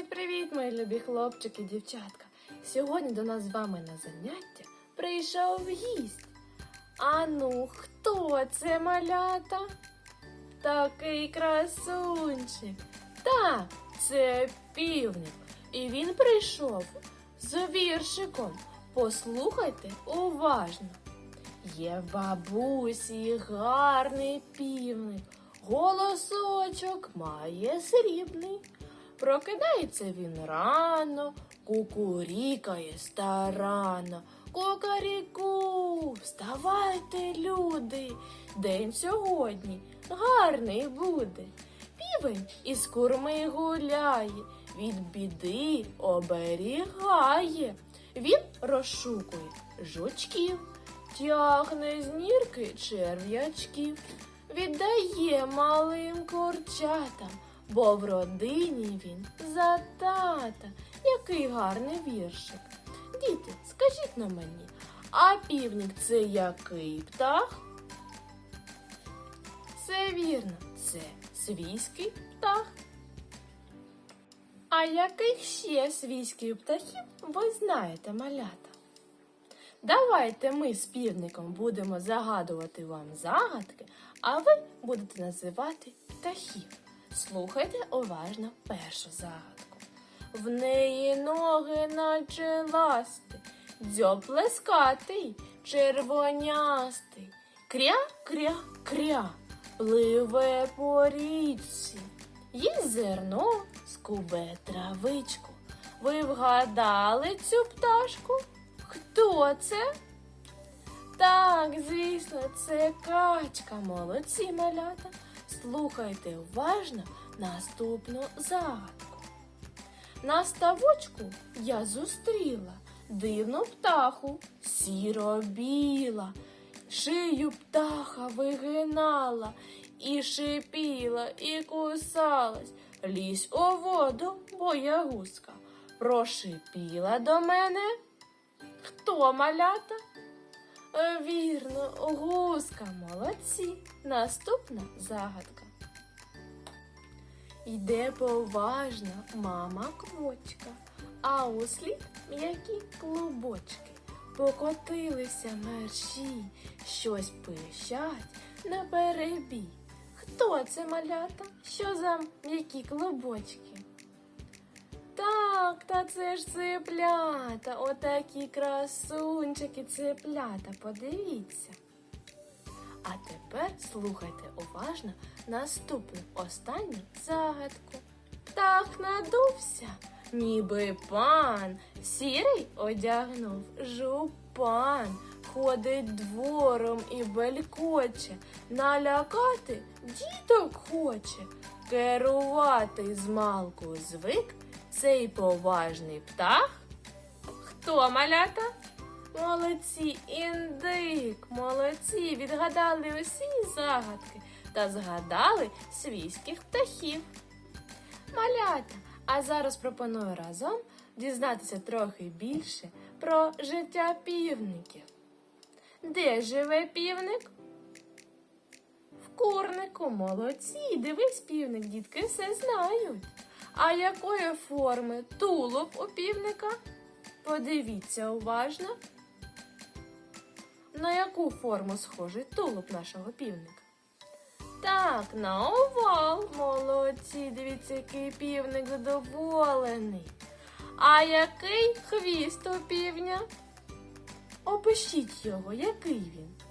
Привіт-привіт, мої любі хлопчики, дівчатка. Сьогодні до нас з вами на заняття прийшов гість. А ну, хто це малята? Такий красунчик. Так, це півник. І він прийшов з віршиком. Послухайте уважно. Є в бабусі гарний півник, голосочок має срібний. Прокидається він рано, кукурікає старано. Кукаріку, вставайте, люди, день сьогодні гарний буде. Півень із курми гуляє, від біди оберігає. Він розшукує жучків, тягне з нірки черв'ячків, віддає малим курчатам, бо в родині він за тата. Який гарний віршик. Діти, скажіть на мені, а півник це який птах? Все вірно, це свійський птах. А яких ще свійських птахів ви знаєте, малята? Давайте ми з півником будемо загадувати вам загадки, а ви будете називати птахів. Слухайте уважно першу загадку. В неї ноги наче ласти, дзьоб плескатий, червонястий, кря-кря-кря, пливе по річці, їсть зерно, скубе травичку. Ви вгадали цю пташку? Хто це? Так, звісно, це качка. Молодці малята. Слухайте уважно наступну загадку. На ставочку я зустріла дивну птаху, сіро-біла. Шию птаха вигинала, і шипіла, і кусалась. Лізь у воду, боягузка, прошипіла до мене. Хто малята? Е, Вірно, гуска, молодці. Наступна загадка. Йде поважно мама квочка, а услід м'які клубочки. Покотилися мерші, щось пищать на перебій. Хто це малята? Що за м'які клубочки? Так, та це ж цеплята, отакі красунчики цеплята, подивіться. А тепер слухайте уважно наступну останню загадку. Птах надувся, ніби пан, сірий одягнув жупан, ходить двором і белькоче, налякати діток хоче, керувати змалку звик цей поважний птах. Хто малята? Молодці, індик, молодці, відгадали усі загадки та згадали свійських птахів. Малята, а зараз пропоную разом дізнатися трохи більше про життя півників. Де живе півник? В курнику, молодці, дивись, півник, дітки все знають. А якої форми тулуб у півника? Подивіться уважно. На яку форму схожий тулуб нашого півника? Так, на овал. Молодці, дивіться, який півник задоволений. А який хвіст у півня? Опишіть його, який він.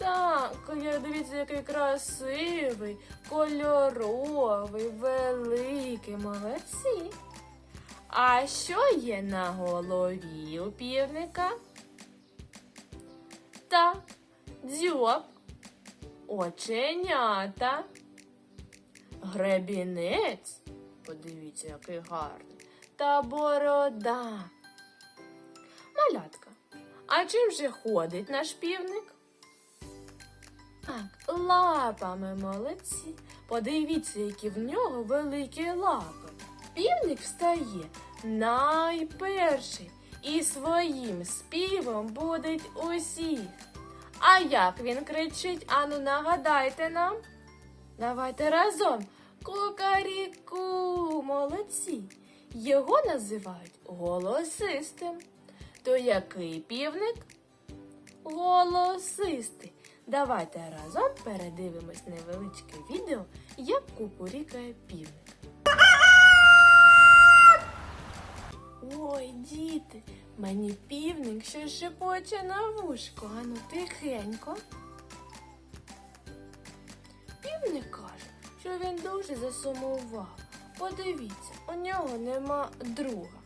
Так, я- дивіться, який красивий, кольоровий, великий, молодці. А що є на голові у півника? Та дзьоб, оченята, гребінець. Подивіться, який гарний. Та борода. Малятка. А чим же ходить наш півник? Так, лапами молодці. Подивіться, які в нього великі лапи. Півник встає найперший і своїм співом будить усіх. А як він кричить, ану нагадайте нам. Давайте разом. Кукаріку, молодці. Його називають голосистим. То який півник? Голосистий. Давайте разом передивимось невеличке відео, як кукурікає півник. Ой, діти, мені півник щось шепоче на вушко, ану тихенько. Півник каже, що він дуже засумував. Подивіться, у нього нема друга.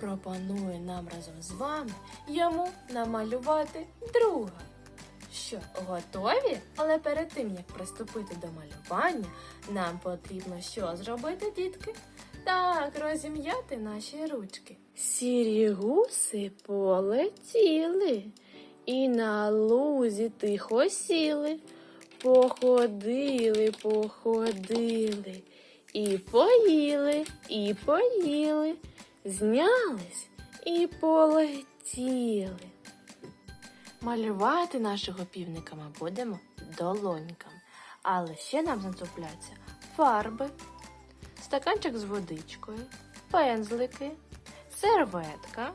Пропонує нам разом з вами йому намалювати друга. Що, готові? Але перед тим, як приступити до малювання, нам потрібно що зробити, дітки? Так, розім'яти наші ручки. Сірі гуси полетіли і на лузі тихо сіли. Походили, походили, і поїли, і поїли, знялись і полетіли. Малювати нашого півника ми будемо долоньками, але ще нам знадобляться фарби, стаканчик з водичкою, пензлики, серветка,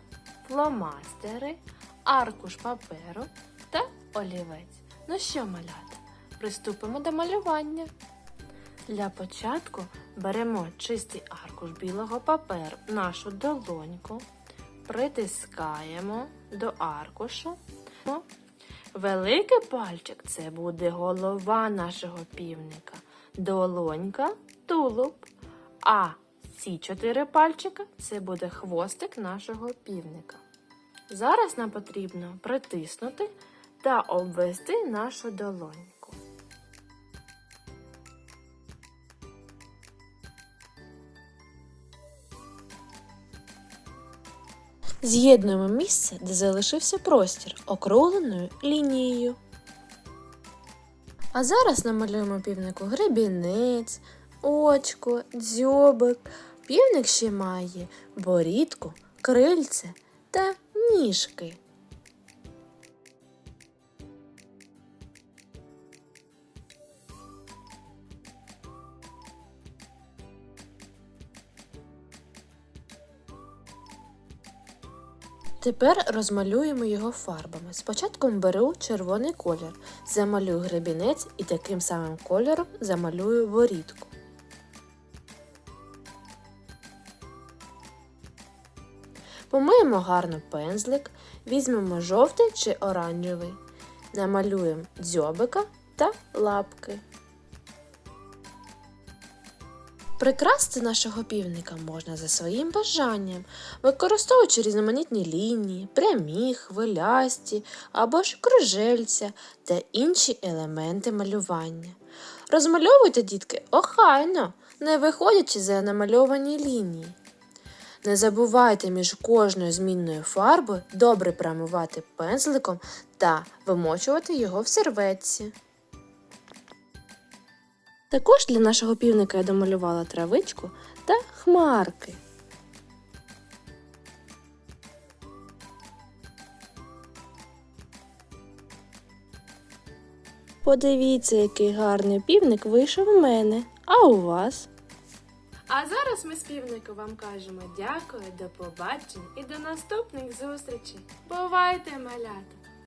фломастери, аркуш паперу та олівець. Ну що, малята, приступимо до малювання. Для початку беремо чистий аркуш білого паперу, нашу долоньку, притискаємо до аркушу. Великий пальчик це буде голова нашого півника, долонька тулуб. А ці чотири пальчика це буде хвостик нашого півника. Зараз нам потрібно притиснути та обвести нашу долоньку. З'єднуємо місце, де залишився простір, округленою лінією. А зараз намалюємо півнику гребінець, очко, дзьобик. Півник ще має борідку, крильце та ніжки. Тепер розмалюємо його фарбами. Спочатку беру червоний колір, замалюю гребінець і таким самим кольором замалюю ворітку. Помиємо гарно пензлик, візьмемо жовтий чи оранжевий, намалюємо дзьобика та лапки. Прикрасти нашого півника можна за своїм бажанням, використовуючи різноманітні лінії, прямі, хвилясті або ж кружельця та інші елементи малювання. Розмальовуйте, дітки, охайно, не виходячи за намальовані лінії. Не забувайте між кожною змінною фарбою добре промивати пензликом та вимочувати його в серветці. Також для нашого півника я домалювала травичку та хмарки. Подивіться, який гарний півник вийшов у мене, а у вас. А зараз ми з півником вам кажемо дякую, до побачення і до наступних зустрічей. Бувайте, малята!